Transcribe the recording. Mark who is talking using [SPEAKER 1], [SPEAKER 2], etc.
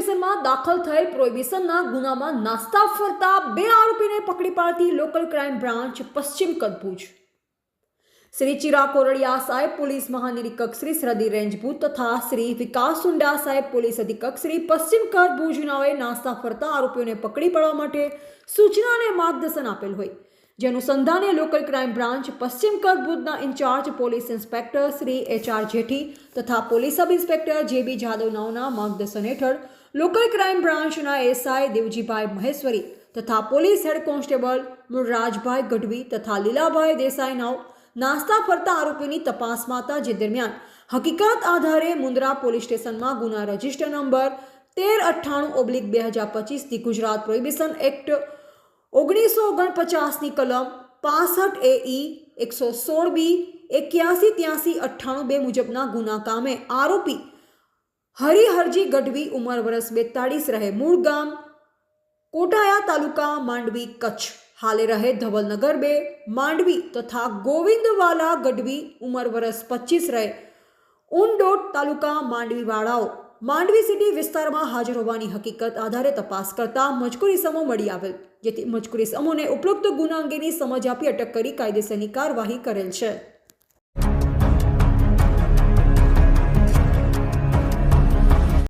[SPEAKER 1] સ્ટેશનમાં દાખલ થયેલ પ્રોહિબિશનના ગુનામાં નાસ્તા ફરતા બે આરોપીને પકડી પાડતી લોકલ ક્રાઇમ બ્રાન્ચ પશ્ચિમ કદભુજ. શ્રી ચિરા કોરડિયા સાહેબ પોલીસ મહાનિરીક્ષક શ્રી સરહદી રેન્જ તથા શ્રી વિકાસ સુંડા સાહેબ પોલીસ અધિક્ષક શ્રી પશ્ચિમ કચ્છ ભુજનાઓએ નાસ્તા ફરતા આરોપીઓને પકડી પાડવા માટે સૂચના અને માર્ગદર્શન આપેલ હોય. જેનું સંધાને લોકલ ક્રાઇમ બ્રાન્ચ પશ્ચિમ કચ્છ ભુજના incharge police inspector Shri H R Jethi તથા પોલીસ સબ ઇન્સ્પેક્ટર જે બી જાદવ નાઓના માર્ગદર્શન હેઠળ લોકલ ક્રાઇમ બ્રાન્ચના એસઆઈ દેવજીભાઈ મહેશ્વરી તથા police head constable Mulrajbhai Gadhvi તથા લીલાભાઈ દેસાઈનાઓ નાસ્તા ફરતા આરોપીની તપાસમાં હતા જે દરમિયાન હકીકત આધારે મુન્દ્રા પોલીસ સ્ટેશનમાં ગુના રજિસ્ટર નંબર તેર અઠ્ઠાણું ઓબ્લિક બે હજાર પચીસથી ગુજરાત પ્રોહિબિશન એક્ટ ઓગણીસો ઓગણપચાસની કલમ પાસઠ એ ઈ એકસો સોળ બી એક્યાસી ત્યાસી અઠ્ઠાણું બે મુજબના ગુના કામે આરોપી હરિહરજી ગઢવી ઉંમર વર્ષ બેતાળીસ રહે. મૂળ ગામ કોટાયા તાલુકા માંડવી કચ્છ. હાલે રહે ધવલનગર બે. માંડવી તથા ગોવિંદવાલા ગઢવી ઉંમર વર્ષ પચીસ રહે. ઉનડોટ તાલુકા માંડવી વાળાઓ માંડવી સિટી વિસ્તારમાં હાજર હોવાની હકીકત આધારે તપાસ કરતા મજકૂરી સમો મળી આવેલ, જેથી મજકૂરી સમોને ઉપરોક્ત ગુના અંગેની સમજ આપી અટક કરી કાયદેસરની કાર્યવાહી કરેલ છે.